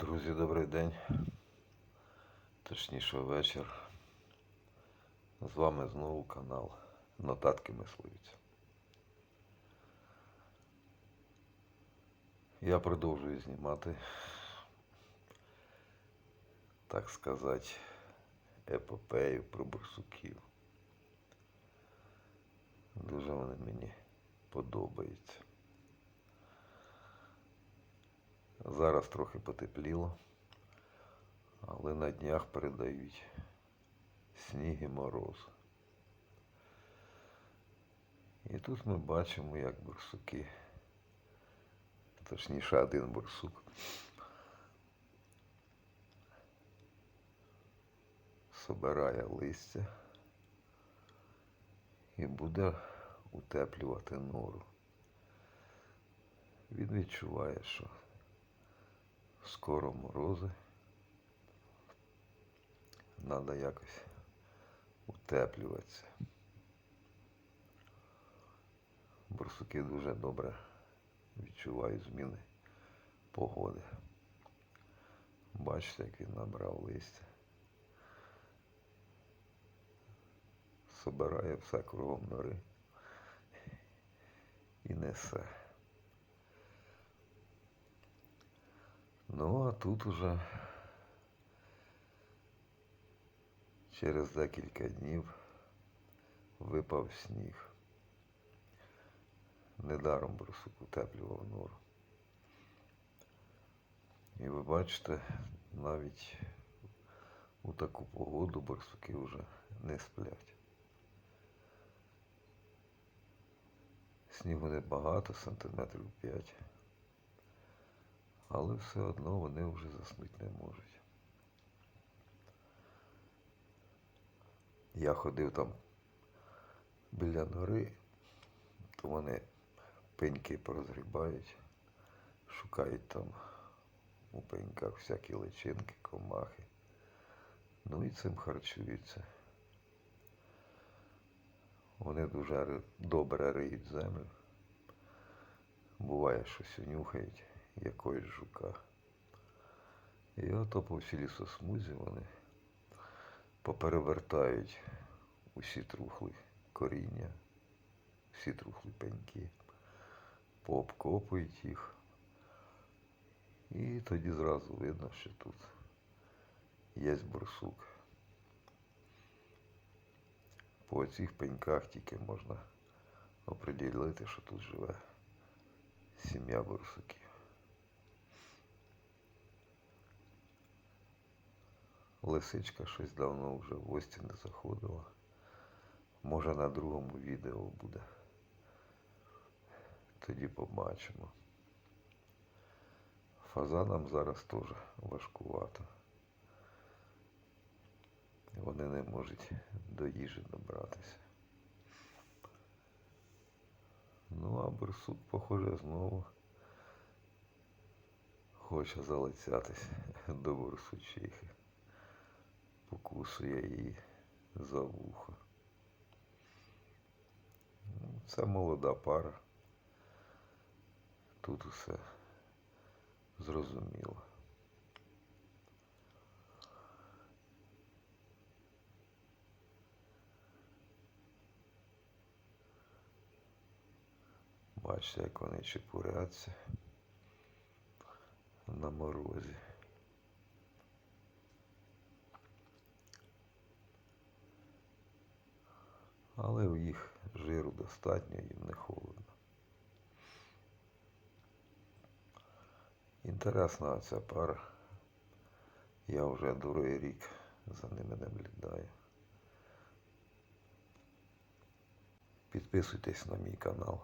Друзі, добрий день. Точніше вечір. З вами знову канал Нотатки Мисливця. Я продовжую знімати, так сказати, епопею про бурсуків. Дуже вони мені подобаються. Зараз трохи потепліло, але на днях передають сніг і мороз. І тут ми бачимо, як бурсуки, точніше один бурсук, собирає листя і буде утеплювати нору. Він відчуває, що скоро морози. Надо якось утеплюватися. Бурсуки дуже добре відчувають зміни погоди. Бачите, як він набрав листя. Собирає все кругом нори і несе. Ну, а тут уже через декілька днів випав сніг. Недаром брусок утеплював нору. І ви бачите, навіть у таку погоду барсуки вже не сплять. Снігу небагато, сантиметрів 5 але все одно вони вже заснути не можуть. Я ходив там біля нори, то вони пеньки порозгрібають, шукають там у пеньках всякі личинки, комахи. Ну і цим харчуються. Вони дуже добре риють землю. Буває, щось унюхають якоїсь жука. І ото по всій лісосмузі вони поперевертають усі трухли коріння, всі трухли пеньки, пообкопують їх. І тоді зразу видно, що тут є бурсук. По цих пеньках тільки можна оприділити, що тут живе сім'я бурсуків. Лисичка щось давно вже в гості не заходила. Може на другому відео буде. Тоді побачимо. Фазанам зараз теж важкувато. Вони не можуть до їжі добратися. Ну, а барсук, похоже, знову хоче залицятись до борсучихи покусує її за вухо. Ну, Це молода пара. Тут усе зрозуміло. Бачите, як вони чепуряться на морозі. Але у їх жиру достатньо, їм не холодно. Інтересна ця пара. Я вже другий рік за ними наблюдаю. Підписуйтесь на мій канал.